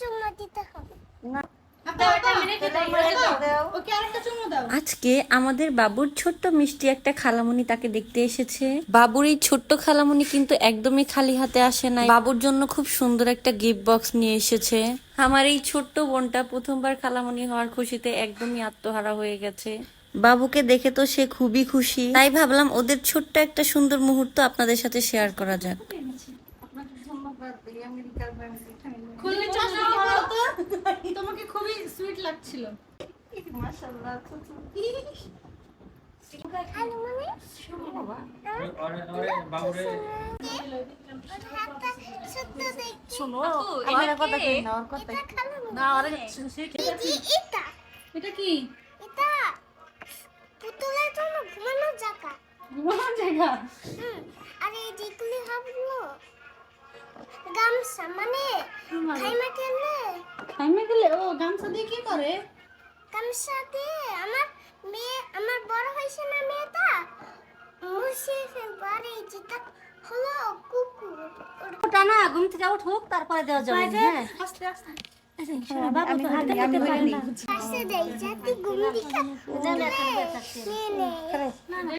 চুমা দিতে হবে আজকে আমাদের বাবুর ছোট্ট মিষ্টি একটা খালামণি তাকে দেখতে এসেছে। বাবুর এই ছোট্ট খালামণি কিন্তু একদমই খালি হাতে আসে নাই। বাবুর জন্য খুব সুন্দর একটা গিফট বক্স নিয়ে এসেছে। আমার এই ছোট্ট বোনটা প্রথমবার খালামণি হওয়ার খুশিতে একদমই আত্মহারা হয়ে গেছে। বাবুকে দেখে তো সে খুবই খুশি। তাই ভাবলাম ওদের ছোট্ট একটা সুন্দর মুহূর্ত আপনাদের সাথে শেয়ার করা যাক। খুললে চশমা পরো তো। তোমাকে খুবই সুইট লাগছিল। এটা কি? এটা পুতুলের জন্য ঘুমানোর জায়গা। ঘুমানোর জায়গা? আর এই যেগুলি হবলো। গামছা মানে খাইমা খেলে? টাইমে গেলে ও গামছা দিয়ে কি করে? গামছা দিয়ে আমার মেয়ে আমার বড় হয়েছে না মেয়েটা? মুছিয়ে ফেলব। আর এই যেটা হলো কুকুর। ওটা না ঘুম থেকে উঠুক তারপরে দেওয়া যাবে। হ্যাঁ। আস্তে আস্তে। বাবু তো হাতে হাতে পারে না। পাশে দেয় যাতে ঘুম দিকা জানো এখন